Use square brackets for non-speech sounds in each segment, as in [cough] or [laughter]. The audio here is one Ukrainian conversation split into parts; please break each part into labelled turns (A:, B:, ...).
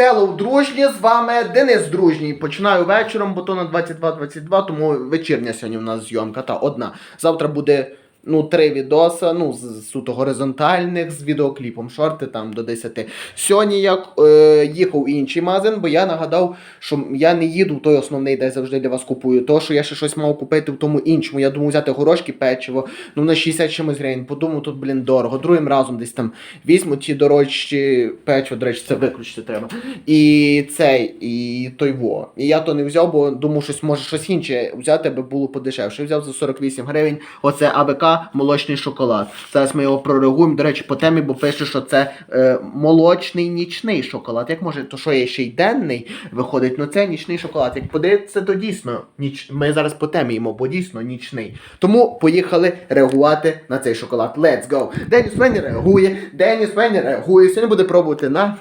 A: Hello, дружні, з вами Денис Дружній. Починаю вечором, бо то на 22.22, тому вечірня сьогодні в нас зйомка. Та одна. Завтра буде ну, три відоса, ну, з суто горизонтальних, з відеокліпом, шорти там до 10. Сьогодні я е, їхав інший магазин, бо я нагадав, що я не їду в той основний, де завжди для вас купую. То, що я ще щось мав купити в тому іншому. Я думав взяти горошки, печиво, ну на 60 чимось гривень. Подумав, тут, блін, дорого. Другим разом десь там візьму ті дорожчі печиво, до речі, це виключити треба. І цей, і той во. І я то не взяв, бо думав, щось може щось інше взяти, аби було подешевше. Взяв за 48 гривень. Оце АБК молочний шоколад. Зараз ми його прорегуємо. До речі, по темі, бо пише, що це е, молочний нічний шоколад. Як може, то що є ще й денний виходить, ну це нічний шоколад. Як подивитися, то дійсно ніч... ми зараз по темі їмо, бо дійсно нічний. Тому поїхали реагувати на цей шоколад. Let's go! Деніс Мені реагує, Деніс Мені реагує. Сьогодні буде пробувати на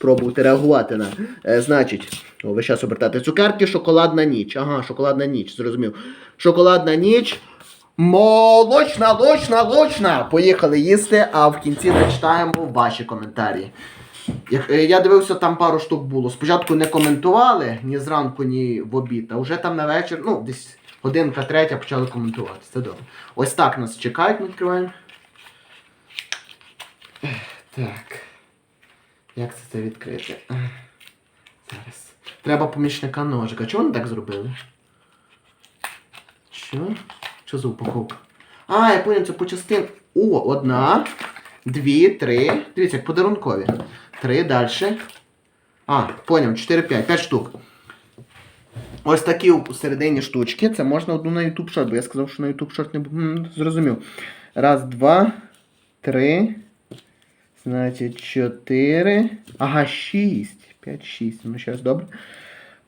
A: пробувати реагувати на. Е, значить, о, ви зараз обертати цукерки, шоколадна ніч. Ага, шоколадна ніч, зрозумів. Шоколадна ніч. Молочна, лочна, лочна. Поїхали їсти, а в кінці зачитаємо ваші коментарі. Е, Я дивився, там пару штук було. Спочатку не коментували ні зранку, ні в обід, а вже там на вечір, ну, десь годинка третя почали коментувати. Це добре. Ось так нас чекають, ми відкриваємо. Так. Як це це відкрити? Зараз. Треба помічника ножика. Чого вони так зробили? Що? Що за упаковка? А, я понял, це по частин. О, одна, дві, три. Дивіться, як подарункові. Три, далі. А, поняв, 4, 5, 5 штук. Ось такі середині штучки. Це можна одну на YouTube шорт, бо я сказав, що на YouTube шорт не буду. Зрозумів. Раз, два, три. Значить, чотири. Ага, шість. П'ять, шість. Ну, зараз добре.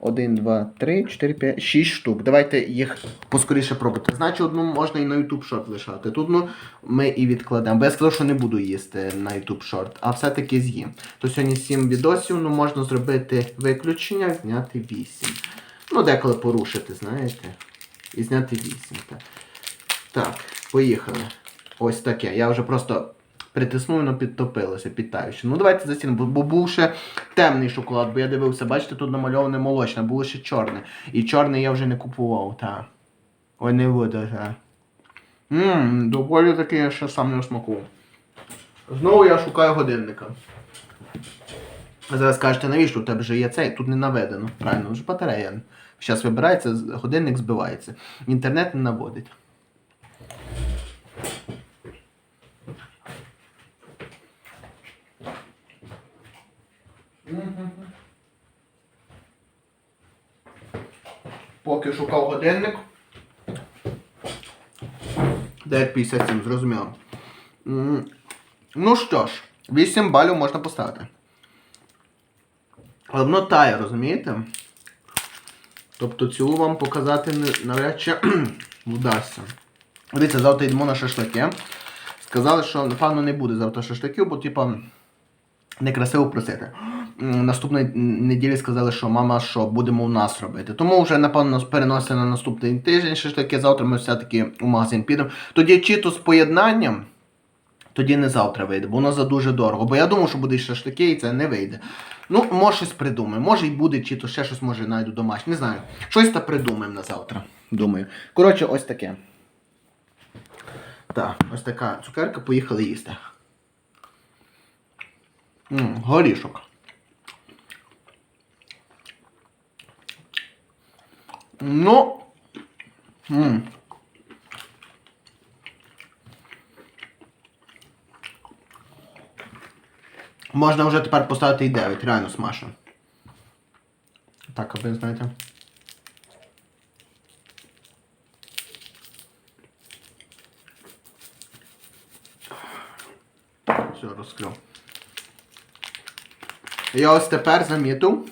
A: Один, два, три, чотири, п'ять, шість штук. Давайте їх поскоріше пробувати. Значить, одну можна і на YouTube шорт лишати. Тут ну, ми і відкладемо. Бо я сказав, що не буду їсти на YouTube шорт, а все-таки з'їм. То сьогодні 7 відосів, ну можна зробити виключення, зняти 8. Ну, деколи порушити, знаєте. І зняти 8. Так, так поїхали. Ось таке. Я вже просто притиснув, воно підтопилося, підтаючи. Ну давайте зацінимо, бо, був ще темний шоколад, бо я дивився, бачите, тут намальоване молочне, було ще чорне. І чорне я вже не купував, так. Ой, не буде, так. Доволі таки я ще сам не смакував. Знову я шукаю годинника. Зараз кажете, навіщо у тебе вже є цей? Тут не наведено. Правильно, вже батарея. Зараз вибирається, годинник збивається. Інтернет не наводить. Поки шукав годинник. 9.57, зрозуміло. Ну що ж, 8 балів можна поставити. Але воно тає, розумієте? Тобто цю вам показати навряд чи [clears throat] вдасться. Дивіться, завтра йдемо на шашлики. Сказали, що напевно не буде завтра шашликів, бо типа некрасиво просити. М, Наступної неділі сказали, що мама, що будемо у нас робити. Тому вже, напевно, нас переносить на наступний тиждень шашлики. Завтра ми все-таки у магазин підемо. Тоді чи то з поєднанням, тоді не завтра вийде, бо воно за дуже дорого. Бо я думав, що буде шашлики і це не вийде. Ну, може щось придумаємо. Може і буде, чи то ще щось може знайду домашнє. Не знаю. Щось та придумаємо на завтра. Думаю. Коротше, ось таке. Так, ось така цукерка, поїхали їсти. М, горішок. Ну. М. Можна вже тепер поставити і 9, реально смачно. Так, аби знаєте. Все, розкрив. Я ось тепер замітив,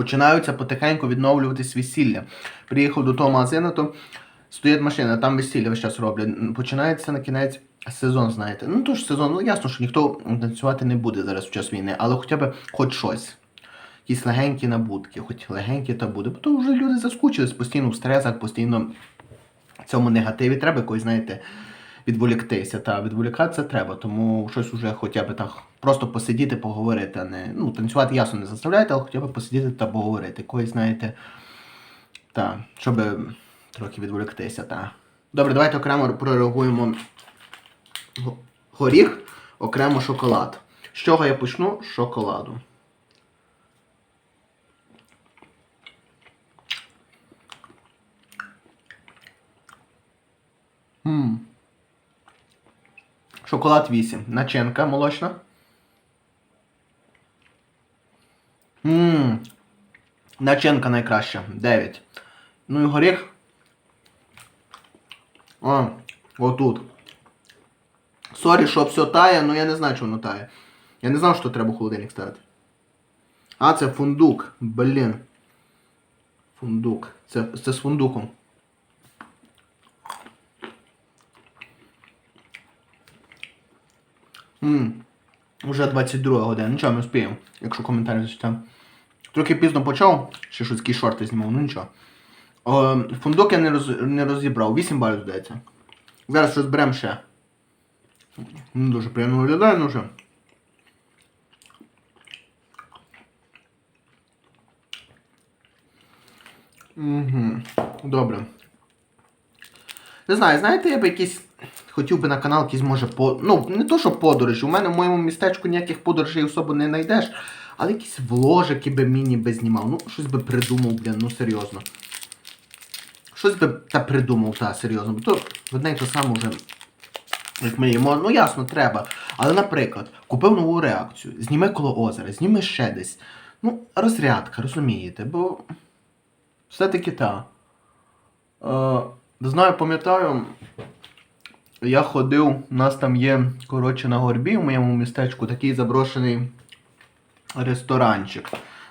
A: починаються потихеньку відновлюватись весілля. Приїхав до того магазину, то стоїть машина, там весілля весь час роблять. Починається на кінець сезон, знаєте. Ну то ж сезон, ну ясно, що ніхто танцювати не буде зараз в час війни, але хоча б хоч щось. Якісь легенькі набутки, хоч легенькі та буде. Бо то вже люди заскучились постійно в стресах, постійно в цьому негативі. Треба якось, знаєте, відволіктися. Та відволікатися треба, тому щось уже хоча б так просто посидіти, поговорити, а не. Ну, танцювати ясно не заставляйте, але хоча б посидіти та поговорити. Когось, знаєте, та, щоб трохи відволіктися. Та. Добре, давайте окремо прореагуємо горіх, окремо шоколад. З чого я почну? З шоколаду. М. Шоколад 8. Начинка молочна. Ммм. Начинка найкраща. 9. Ну і горіх. О, отут. Сорі, що все тає, ну я не знаю, що воно тає. Я не знав, що треба в холодильник ставити. А, це фундук. Блін. Фундук. Це, це з фундуком. Ммм. Уже 22 година. Нічого, ми успіємо, якщо коментарі зачитаємо. Трохи пізно почав, ще щось такі шорти знімав, ну нічого. О, фундук я не, роз, не розібрав, 8 балів здається. Зараз розберемо ще. Ну, дуже приємно виглядає, ну вже. Угу. Добре. Не знаю, знаєте, я б якийсь. Хотів би на канал якийсь може по. Ну, не то, що подорожі. У мене в моєму містечку ніяких подорожей особо не знайдеш. Але якісь вложики би міні би знімав. Ну, щось би придумав, блін, ну серйозно. Щось би та придумав, та, серйозно. Бо то одне й то саме вже. Як мені, мо- ну ясно, треба. Але, наприклад, купив нову реакцію, зніми коло озера, зніми ще десь. Ну, розрядка, розумієте, бо все-таки та. Е, знаю, пам'ятаю, я ходив, у нас там є, коротше, на горбі в моєму містечку такий заброшений ресторанчик.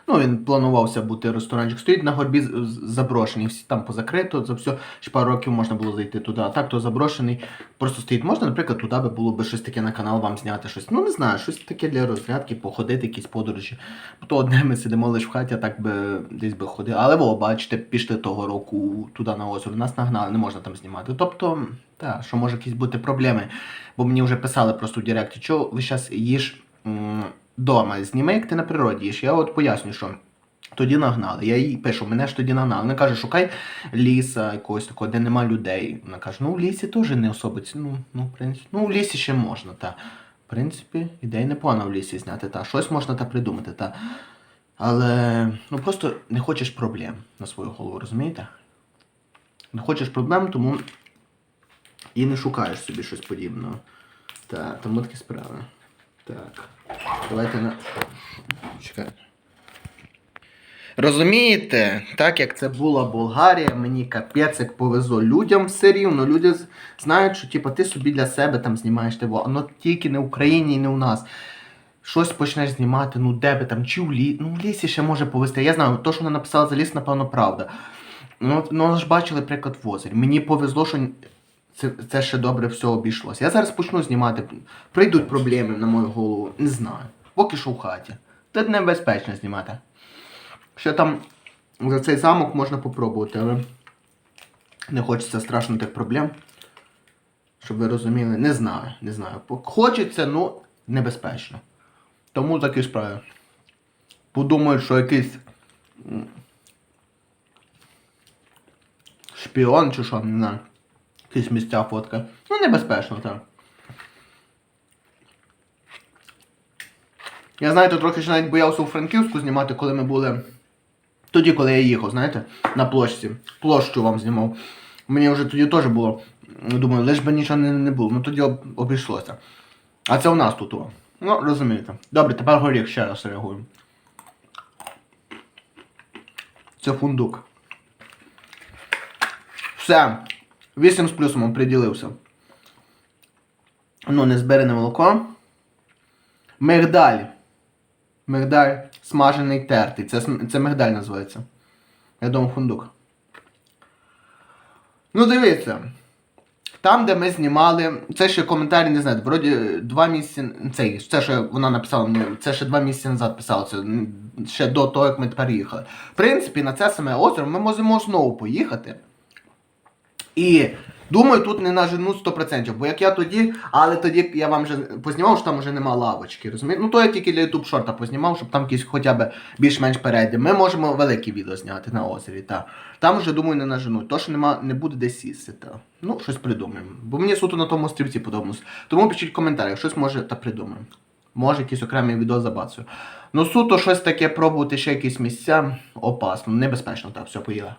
A: Ну, він планувався бути ресторанчик. Стоїть на горбі заброшений, всі там позакрито, за все. Ще пару років можна було зайти туди. А так то заброшений. Просто стоїть. Можна, наприклад, туди би було би щось таке на канал вам зняти щось. Ну, не знаю, щось таке для розрядки, походити, якісь подорожі. Бо то одне ми сидимо лише в хаті, а так би десь би ходили. Але во, бачите, пішли того року туди на озеро. Нас нагнали, не можна там знімати. Тобто, так, що може якісь бути проблеми. Бо мені вже писали просто в Директі, що ви зараз їж дома, зніми, як ти на природі їш. Я от поясню, що. Тоді нагнали. Я їй пишу, мене ж тоді нагнали. Вона каже, шукай ліса якогось такого, де нема людей. Вона каже, ну в лісі теж не особо. Ну, ну, в принципі, ну в лісі ще можна, та. В принципі, ідея непогана в лісі зняти, та. Щось можна та придумати, та. Але ну просто не хочеш проблем на свою голову, розумієте? Не хочеш проблем, тому і не шукаєш собі щось подібного. Так, тому такі справи. Так. Давайте на. Чекайте. Розумієте, так як це була Болгарія, мені капець як повезло людям все рівно. Люди знають, що типу, ти собі для себе там знімаєш тиво, воно тільки не в Україні і не у нас. Щось почнеш знімати, ну де би там, чи в лісі, ну в лісі ще може повезти. Я знаю, то, що вона написала за ліс, напевно, правда. Ну, ну ж бачили приклад в озері. Мені повезло, що це, це ще добре все обійшлося. Я зараз почну знімати. Прийдуть проблеми на мою голову, не знаю. Поки що в хаті. Тут небезпечно знімати. Ще там за цей замок можна попробувати, але не хочеться страшно тих проблем. Щоб ви розуміли, не знаю, не знаю. Хочеться, ну небезпечно. Тому такі справи. Подумають, що якийсь шпіон чи що, не знаю. Якісь місця фотка. Ну, небезпечно, так. Я знаєте, трохи ще навіть боявся у Франківську знімати, коли ми були. Тоді, коли я їхав, знаєте, на площці. Площу вам знімав. Мені вже тоді теж було. Думаю, лиш би нічого не, не було. Ну тоді об, обійшлося. А це у нас тут. о. Ну, розумієте. Добре, тепер горіх ще раз реагуємо. Це фундук. Все. 8 з плюсом приділився. Ну, незберене молоко. Мигдаль. Мигдаль смажений тертий. Це, це мигдаль називається. Я думав фундук. Ну, дивіться. Там, де ми знімали, це ще коментарі, не знаю, вроді два місяці. Цей, це що вона написала мені, це ще два місяці назад писала, це ще до того, як ми тепер їхали. В принципі, на це саме озеро ми можемо знову поїхати. І Думаю, тут не нажену 100%, бо як я тоді, але тоді я вам вже познімав, що там вже нема лавочки, розумієте? Ну то я тільки для YouTube шорта познімав, щоб там якісь хоча б більш-менш переді. Ми можемо велике відео зняти на озері, та. Там вже, думаю, не нажену. То, що нема, не буде де сісти, та. Ну, щось придумаємо. Бо мені суто на тому острівці подобалось. Тому пишіть в щось може та придумаємо. Може, якийсь окремий відео забацаю. Ну, суто щось таке пробувати ще якісь місця. Опасно, небезпечно, так, все, поїла.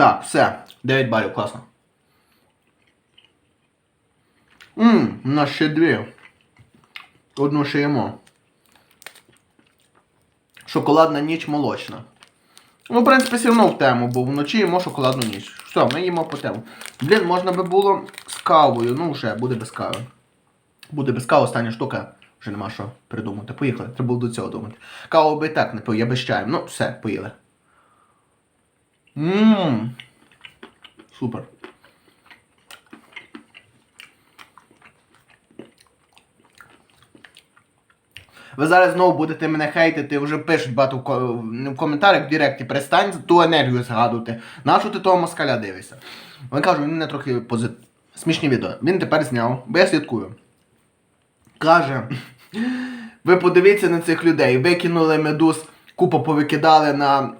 A: Так, все. 9 балів, класно. Ммм, у нас ще дві. Одну ще їмо. Шоколадна ніч молочна. Ну, в принципі, все одно в тему, бо вночі їмо шоколадну ніч. Все, ми їмо по тему. Блін, можна би було з кавою. Ну, вже буде без кави. Буде без кави, остання штука. Вже нема що придумати. Поїхали. Треба було до цього думати. Каву би так не пив, я без чаю. Ну, все, поїли. Ммм. Супер. Ви зараз знову будете мене хейтити, вже пишуть багато в коментарях в Директі, перестань ту енергію згадувати. Нащо ти того москаля дивишся? Він каже, він мене трохи позит... смішні відео. Він тепер зняв, бо я слідкую. Каже, ви подивіться на цих людей, викинули медуз, купу повикидали на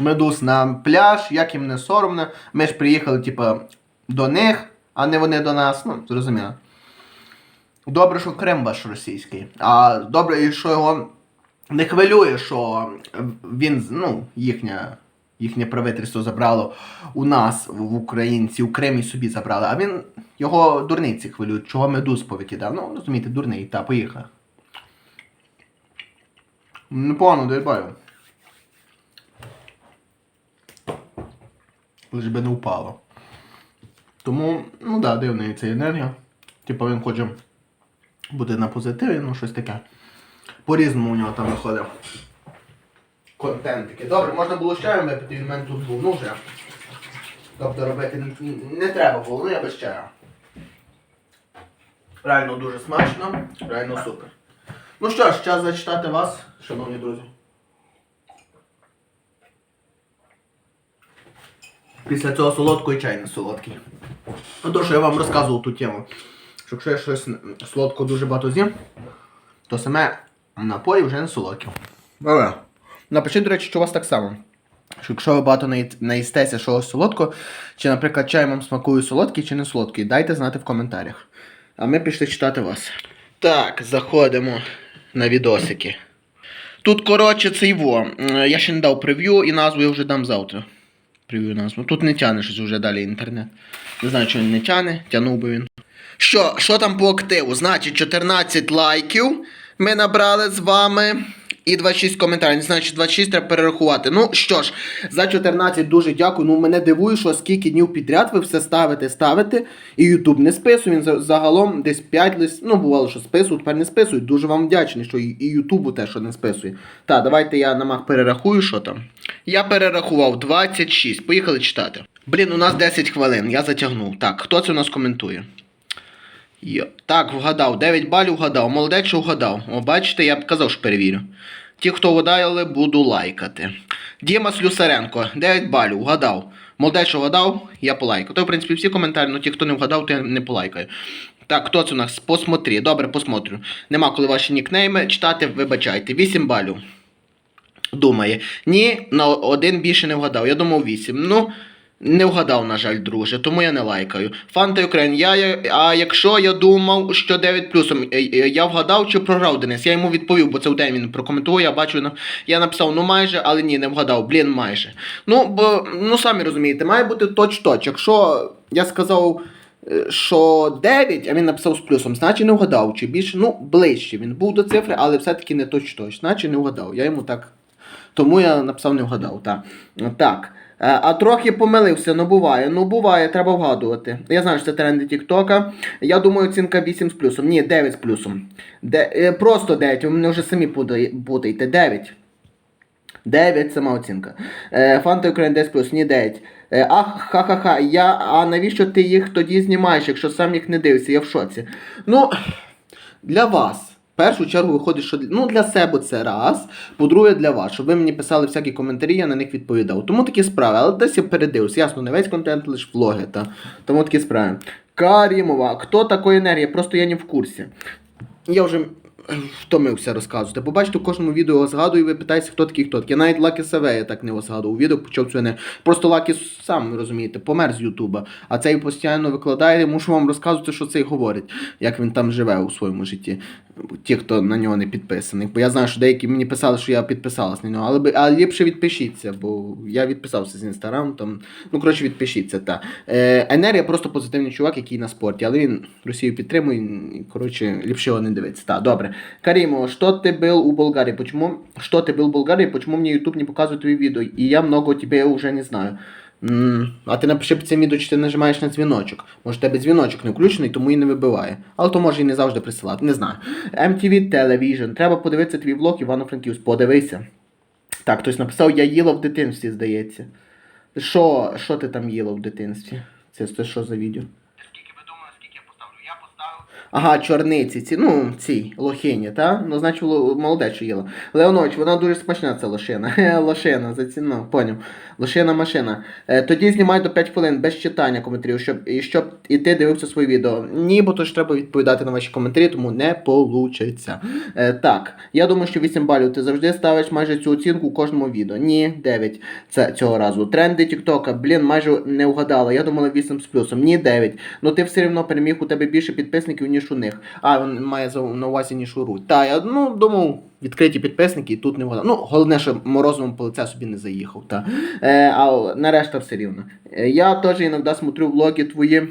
A: медуз на пляж, як їм не соромно. Ми ж приїхали, типу, до них, а не вони до нас. Ну, зрозуміло. Добре, що Крим ваш російський. А добре, що його не хвилює, що він, ну, їхня, їхнє правительство забрало у нас, в українці, у Кримі собі забрали. А він його дурниці хвилюють, чого медуз повикидав. Ну, розумієте, дурний, та поїхав. Непогано, дай Лиш би не впало. Тому, ну да, дивна ця енергія. Типу він хоче бути на позитиві, ну щось таке. По-різному у нього там виходить. Контент такий. Добре, можна було чаю випити, він мене тут був, ну вже. Тобто робити не треба було, ну я без чаю. Реально дуже смачно, реально супер. Ну що ж, час зачитати вас, шановні друзі. Після цього солодкий чай не солодкий. Ну то, що я вам розказував ту тему. Що якщо я щось солодкого дуже багато з'їм, то саме напої вже не солодкі. Але напишіть, до речі, що у вас так само. Що якщо ви багато наї- наїстеся чогось солодкого, чи, наприклад, чай вам смакує солодкий чи не солодкий, дайте знати в коментарях. А ми пішли читати вас. Так, заходимо на відосики. Тут, коротше, це його. Я ще не дав прев'ю і назву я вже дам завтра. Прев'ю Ну Тут не тяне щось вже далі інтернет. Не знаю, чи він не тяне, тянув би він. Що, що там по активу? Значить, 14 лайків ми набрали з вами. І 26 коментарів. Значить, 26 треба перерахувати. Ну що ж, за 14 дуже дякую. Ну, мене дивує, що скільки днів підряд ви все ставите, ставите. І Ютуб не списує. Він загалом десь 5 лист. Ну, бувало, що списують, тепер не списують. Дуже вам вдячний, що і Ютубу те, що не списує. Так, давайте я на мах перерахую, що там. Я перерахував 26. Поїхали читати. Блін, у нас 10 хвилин, я затягнув. Так, хто це у нас коментує? Йо. Так, вгадав. 9 балів вгадав. Молодець, що вгадав. О, бачите, я б казав, що перевірю. Ті, хто вгадали, буду лайкати. Діма Слюсаренко, 9 балів, вгадав. Молодець, що вгадав, я полайкаю. То, в принципі, всі коментарі, але ті, хто не вгадав, то я не полайкаю. Так, хто це у нас? Посмотрі. Добре, посмотрю. Нема коли ваші нікнейми читати, вибачайте. 8 балів. Думає. Ні, на один більше не вгадав. Я думав 8. Ну, не вгадав, на жаль, друже, тому я не лайкаю. Фанта Україн, я, а якщо я думав, що 9 плюсом, е, е, я вгадав чи програв Денис? Я йому відповів, бо це в день він прокоментував, я бачу, я написав, ну майже, але ні, не вгадав, блін, майже. Ну, бо, ну самі розумієте, має бути точ-точ. Якщо я сказав, е, що 9, а він написав з плюсом, значить не вгадав, чи більше, ну, ближче. Він був до цифри, але все-таки не точ-точ, значить не вгадав. Я йому так. Тому я написав не вгадав. Так. так. Е, А трохи помилився, ну буває. Ну буває, треба вгадувати. Я знаю, що це тренди Тіктока. Я думаю, оцінка 8 з плюсом. Ні, 9 з плюсом. Де, е, просто 9, ви мене вже самі путає- путаєте. 9. 9 сама оцінка. Е, Фанта Україн 10 плюс, ні 9. Е, ах, ха-ха-ха, я, а навіщо ти їх тоді знімаєш, якщо сам їх не дивишся? Я в шоці. Ну, для вас. В першу чергу виходить, що ну, для себе це раз. По-друге, для вас, щоб ви мені писали всякі коментарі, я на них відповідав. Тому такі справи, але десь я передивився. Ясно, не весь контент, лише влоги. Та. Тому такі справи. Карімова, хто такої енергія? Просто я не в курсі. Я вже втомився розказувати. Бо бачите, у кожному відео згадую, ви питаєте, хто такий, хто такий. Навіть Лакі я так не згадував відео, почав цю не. Просто Лакі сам розумієте, помер з Ютуба. А цей постійно викладає, мушу вам розказувати, що цей говорить, як він там живе у своєму житті. Ті, хто на нього не підписаний. Бо я знаю, що деякі мені писали, що я підписалась на нього. Але, але ліпше відпишіться, бо я відписався з інстаграм. Там, ну, коротше, відпишіться. Та. Е, енергія просто позитивний чувак, який на спорті, але він Росію підтримує, коротше, ліпше його не дивитися. Так, добре. Карімо, що ти був у Болгарії? Почему, що ти був у Болгарії? Почему мені YouTube не показує твої відео? І я много тебе вже не знаю. А ти напиши під цим відео, чи ти нажимаєш на дзвіночок. Може, в тебе дзвіночок не включений, тому і не вибиває. Але то може і не завжди присилати, не знаю. MTV Television. Треба подивитися твій влог Івано-Франківськ. Подивися. Так, хтось написав, я їла в дитинстві, здається. Що, що ти там їла в дитинстві? Це що за відео?
B: Скільки ви думали, скільки я поставлю? Я поставив.
A: Ага, чорниці, ці, ну, ці, лохині, та? Ну, значить, ло- молоде, що їла. Леонович, вона дуже смачна, ця лошина. [laughs] Лошина Лошина, заціну, поняв. Лошина машина. Е, тоді знімай до 5 хвилин без читання коментарів, щоб, і щоб і ти дивився свої відео. Ні, бо то ж треба відповідати на ваші коментарі, тому не получиться. Е, так, я думаю, що 8 балів ти завжди ставиш майже цю оцінку у кожному відео. Ні, 9 це цього разу. Тренди Тіктока, блін, майже не угадала. Я думала 8 з плюсом. Ні, 9. Ну ти все одно переміг, у тебе більше підписників, ніж у них. А, він має на увазі, ніж у Руть. Та, я ну, думав, відкриті підписники і тут не вгадав. Ну, головне, що морозовим по лице собі не заїхав. Та. Е, а нарешта все рівно. Е, я теж іноді смотрю влоги твої.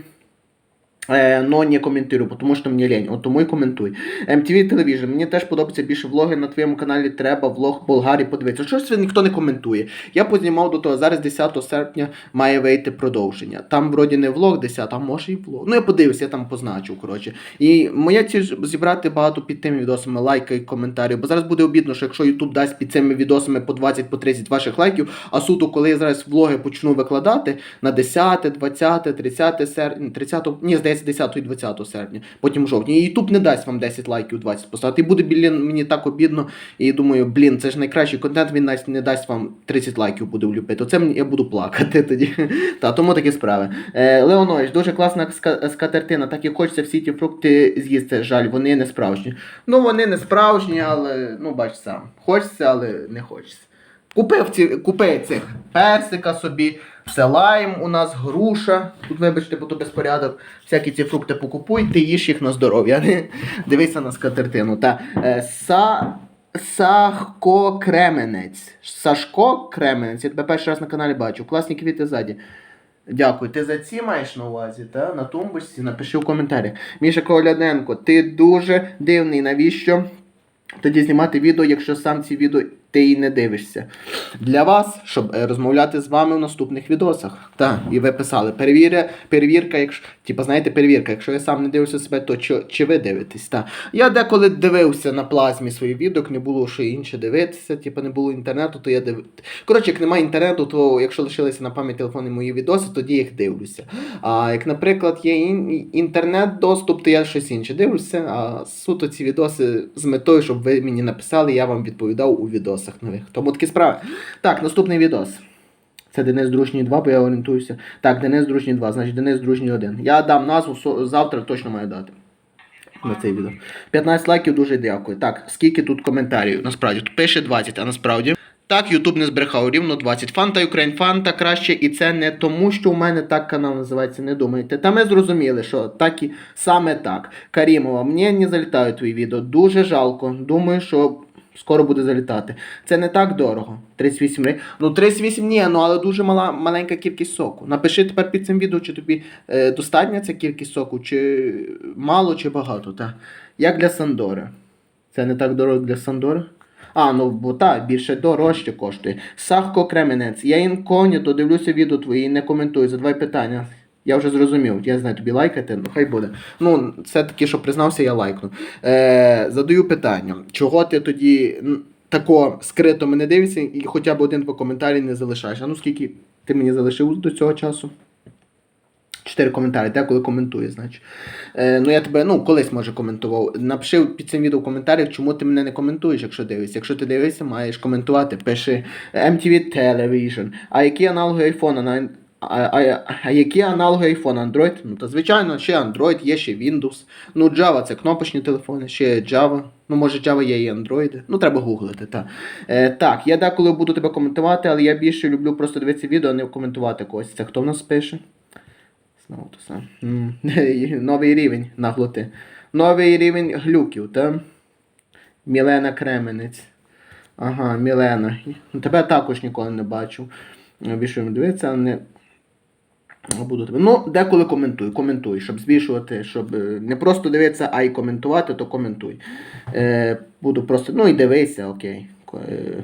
A: Е, но не коментую, тому що мені лень. От тому і коментуй. MTV Television. Мені теж подобаються більше влоги на твоєму каналі. Треба влог Болгарії подивитися. Що ж це ніхто не коментує? Я познімав до того. Зараз 10 серпня має вийти продовження. Там вроді не влог 10, а може і влог. Ну я подивився, я там позначив. Коротше. І моя ціль зібрати багато під тими відосами лайки коментарів. Бо зараз буде обідно, що якщо YouTube дасть під цими відосами по 20 по 30 ваших лайків, а суто, коли я зараз влоги почну викладати на 10, 20, 30 серпня, 30, ні, здається, 10 і 20 серпня, потім. І YouTube не дасть вам 10 лайків, 20 поставити. І буде блін, мені так обідно. І думаю, блін, це ж найкращий контент, він не дасть вам 30 лайків буде влюбити. Оце я буду плакати тоді. [laughs] Та тому такі справи. Е, Леонович, дуже класна скатертина, так і хочеться всі ті фрукти з'їсти. Жаль, вони не справжні. Ну, вони не справжні, але ну бач сам. Хочеться, але не хочеться. Купив ці, купи цих персика собі, все лайм у нас, груша. Тут, вибачте, бо то безпорядок. Всякі ці фрукти покупуй, ти їж їх на здоров'я. [laughs] Дивися на скатертину. Та, е, са, Сахко Кременець. Сашко Кременець. Я тебе перший раз на каналі бачу. Класні квіти ззаді. Дякую. Ти за ці маєш на увазі, та? На тумбочці? Напиши в коментарях. Міша Коваляненко, ти дуже дивний. Навіщо тоді знімати відео, якщо сам ці відео ти і не дивишся. Для вас, щоб е, розмовляти з вами в наступних відосах. Так, і ви писали. Перевіря, перевірка, якщо, типа, знаєте, перевірка, якщо я сам не дивлюся себе, то чи, чи ви дивитесь? Так. Я деколи дивився на плазмі свої відео, як не було що інше дивитися, типа не було інтернету, то я див... Коротше, як немає інтернету, то якщо лишилися на пам'ять телефони мої відоси, тоді їх дивлюся. А як, наприклад, є ін- інтернет-доступ, то я щось інше дивлюся, а суто ці відоси з метою, щоб ви мені написали, я вам відповідав у відосах нових. Тому такі справи. Так, наступний відос. Це Денис Дружній 2, бо я орієнтуюся. Так, Денис Дружній 2, значить Денис Дружній 1. Я дам назву завтра точно маю дати. На цей відео. 15 лайків дуже дякую. Так, скільки тут коментарів? Насправді, тут пише 20, а насправді. Так, Ютуб не збрехав рівно 20. Фанта Україн, фанта краще, і це не тому, що у мене так канал називається, не думайте. Та ми зрозуміли, що так і саме так. Карімова, мені не залітають твої відео. Дуже жалко. Думаю, що скоро буде залітати. Це не так дорого. 38 гривень. Ну, 38 ні, ну але дуже мала, маленька кількість соку. Напиши тепер під цим відео, чи тобі е, достатня ця кількість соку, чи мало, чи багато. Та. Як для Сандори. Це не так дорого для Сандори? А, ну бо так, більше дорожче коштує. Сахко Кременець. Я інкогніто дивлюся відео твої і не коментую. Задавай питання. Я вже зрозумів, я знаю тобі лайкати, ну хай буде. Ну, це таки, що признався, я лайкну. Е, задаю питання, чого ти тоді тако скрито мене дивишся і хоча б один-два коментарі не залишаєш. А ну скільки ти мені залишив до цього часу? чотири коментарі, деколи коментує, значить. Е, ну я тебе, ну, колись може коментував. Напиши під цим відео в коментарях, чому ти мене не коментуєш, якщо дивишся. Якщо ти дивишся, маєш коментувати. Пиши MTV Television. А які аналоги айфона на а, а, а які аналоги iPhone Android? Ну, то звичайно, ще Android, є ще Windows. Ну, Java це кнопочні телефони, ще Java. Ну, може, Java є і Android. Ну, треба гуглити, так. Е, так, я деколи буду тебе коментувати, але я більше люблю просто дивитися відео, а не коментувати когось. Це хто в нас пише? Знову то саме. [laughs] Новий рівень наглоти. Новий рівень глюків, так? Мілена Кременець. Ага, Мілена. Тебе також ніколи не бачив. Більше дивитися, але не. Буду тебе. Ну, деколи коментуй, коментуй, щоб збільшувати, щоб е, не просто дивитися, а й коментувати, то коментуй. Е, буду просто, ну і дивися, окей. Е,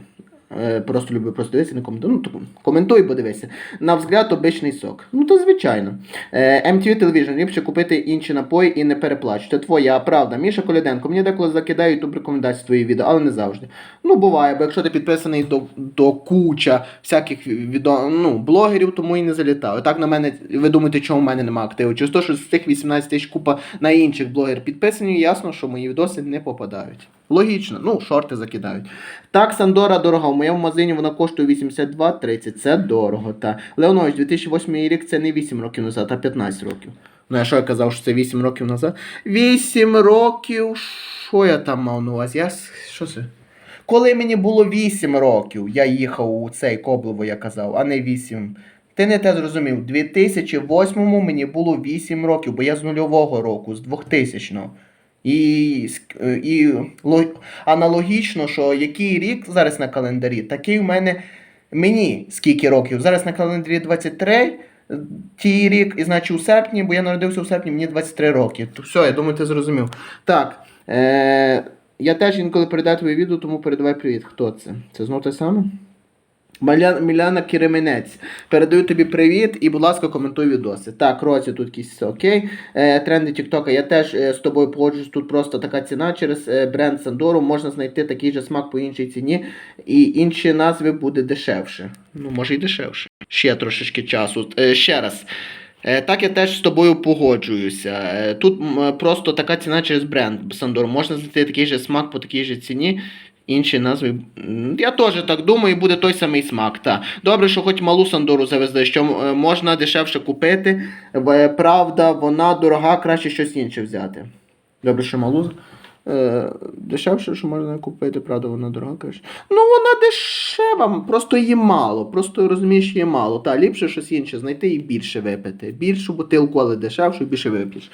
A: просто люблю просто дивитися, не коментую. Ну, то коментуй, подивися. На взгляд, обичний сок. Ну, то звичайно. Е, MTV Television, ліпше купити інші напої і не переплачувати. Твоя правда. Міша Коляденко, мені деколи закидає YouTube рекомендації твої відео, але не завжди. Ну, буває, бо якщо ти підписаний до, до куча всяких відо, ну, блогерів, тому і не залітаю. Так на мене, ви думаєте, чому в мене немає активу? Через те, що з цих 18 тисяч купа на інших блогерів підписані, ясно, що мої відоси не попадають. Логічно, ну, шорти закидають. Так, Сандора дорога. В моєму магазині вона коштує 82,30. Це дорого. Та. Леонович, 2008 рік це не 8 років назад, а 15 років. Ну, я що я казав, що це 8 років назад? 8 років. Що я там мав на увазі? Я... Що це? Коли мені було 8 років, я їхав у цей Коблево, я казав, а не 8. Ти не те зрозумів. У 2008 мені було 8 років, бо я з нульового року, з 2000-го. І, е, і аналогічно, що який рік зараз на календарі, такий в мене мені скільки років. Зараз на календарі 23 е, ті рік, і значить у серпні, бо я народився у серпні, мені 23 роки. То все, я думаю, ти зрозумів. Так. Е- я теж інколи передаю твоє відео, тому передавай привіт. Хто це? Це знов те саме? Маля... Міляна Кіременець. Передаю тобі привіт і, будь ласка, коментуй відоси. Так, Році тут якісь окей. Е, тренди Тіктока. Я теж е, з тобою погоджуюсь. Тут просто така ціна через е, бренд Сандору. Можна знайти такий же смак по іншій ціні, і інші назви буде дешевше. Ну, може і дешевше. Ще трошечки часу. Е, ще раз. Е, Так, я теж з тобою погоджуюся. Е, Тут м, просто така ціна через бренд Сандор. Можна знайти такий же смак по такій же ціні. Інші назви. Я теж так думаю, буде той самий смак. Та. Добре, що хоч малу Сандору завезли, що е, можна дешевше купити. Е, Правда, вона дорога, краще щось інше взяти. Добре, що малу. Е, дешевше, що можна купити, правда, вона дорога краще. Ну, вона дешева, просто її мало. Просто розумієш, її мало. Та ліпше щось інше знайти і більше випити. Більшу бутилку, але дешевшу, більше вип'єш.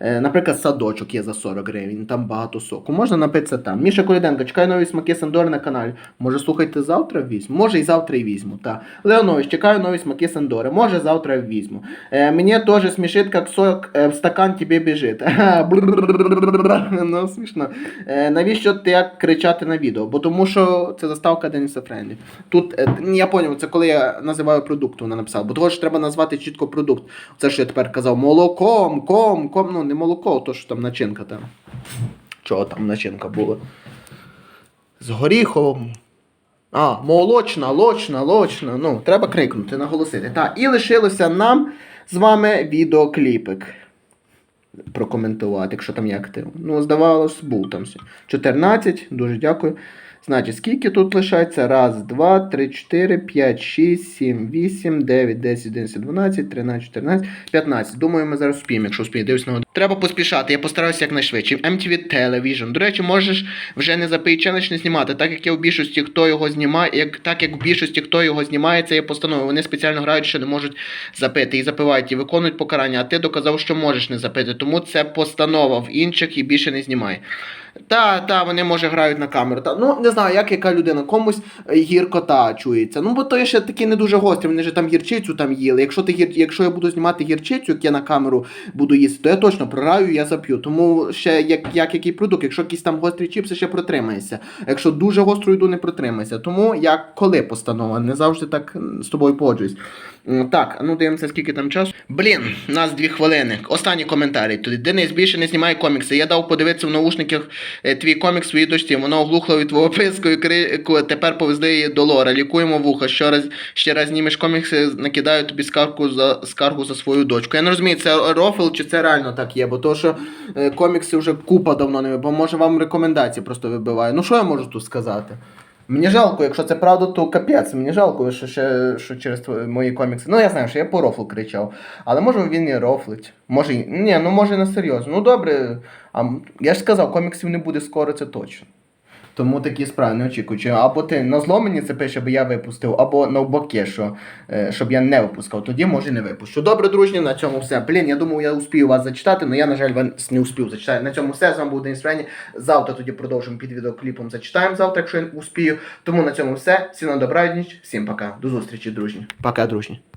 A: Е, наприклад, садочок є за 40 гривень, там багато соку. Можна напитися там. Міша Коляденко, чекаю нові смаки Сандори на каналі. Може, слухайте, завтра візьму. Може, і завтра і візьму. Та. Леонович, чекаю нові смаки Сандори. Може, завтра візьму. Е, мені теж смішить, як сок е, в стакан тебе біжить. [laughs] ну, смішно. Е, навіщо так кричати на відео? Бо тому що це заставка Деніса Френлі. Тут е, я поняв, це коли я називаю продукт, вона написала. Бо того ж треба назвати чітко продукт. Це що я тепер казав, молоком, ком, ком, ну не молоко, то що там начинка там. Чого там начинка була? З горіхом. А, молочна, лочна, лочна. Ну, треба крикнути, наголосити. Так, і лишилося нам з вами відеокліпик. Прокоментувати, якщо там є актив. Ну, здавалось, був там все. 14, дуже дякую. Значить, скільки тут лишається? Раз, два, три, чотири, п'ять, шість, сім, вісім, дев'ять, десять, одинадцять, дванадцять, тринадцять, чотирнадцять, п'ятнадцять. Думаю, ми зараз успіємо, якщо успіємо. Дивись на годину. Треба поспішати, я постараюся якнайшвидше. MTV Television. До речі, можеш вже не за не знімати, так як я в більшості, хто його знімає, як, так як в більшості, хто його знімає, це є постанова. Вони спеціально грають, що не можуть запити і запивають, і виконують покарання, а ти доказав, що можеш не запити. Тому це постанова в інших і більше не знімай. Та, та, вони може грають на камеру. Та, ну, не знаю, як яка людина, комусь е, гіркота чується. Ну, бо то є ще такі не дуже гострі, вони ж там гірчицю там їли. Якщо ти гір... якщо я буду знімати гірчицю, як я на камеру буду їсти, то я точно програю, я зап'ю. Тому ще як, як який продукт, якщо якісь там гострі чіпси, ще протримаєшся. Якщо дуже гостру йду, не протримайся. Тому як коли постанова, не завжди так з тобою погоджуюсь. Так, ну дивимося, скільки там часу. Блін, нас дві хвилини. Останні коментарі. Туди Денис більше не знімає комікси. Я дав подивитися в наушниках е, твій комікс своїй дочці. Вона оглухла від твого підпискою. Крику, тепер повезли її до Лора. Лікуємо вуха. Ще раз, ще раз знімеш комікси, накидаю тобі скаргу за, скаргу за свою дочку. Я не розумію, це рофл чи це реально так є, бо то, що е, комікси вже купа давно не вибив, може вам рекомендації просто вибиваю. Ну що я можу тут сказати? Мені жалко, якщо це правда, то капець. Мені жалко, що ще що через мої комікси. Ну я знаю, що я по рофлу кричав. Але може він і рофлить. Може, і- ні, ну може не серйозно. Ну добре. А я ж сказав, коміксів не буде скоро, це точно. Тому такі справи не очікуючи. Або ти на зло мені це пише, аби я випустив, або навпаки, що, е, щоб я не випускав. Тоді може не випущу. Добре, дружні, на цьому все. Блін, я думав, я успію вас зачитати, але я, на жаль, вас не успів зачитати. На цьому все. З вами був Денис Френі. Завтра тоді продовжимо під відеокліпом. Зачитаємо завтра, якщо я успію. Тому на цьому все. Всім на добра всім пока. До зустрічі, дружні. Пока, дружні.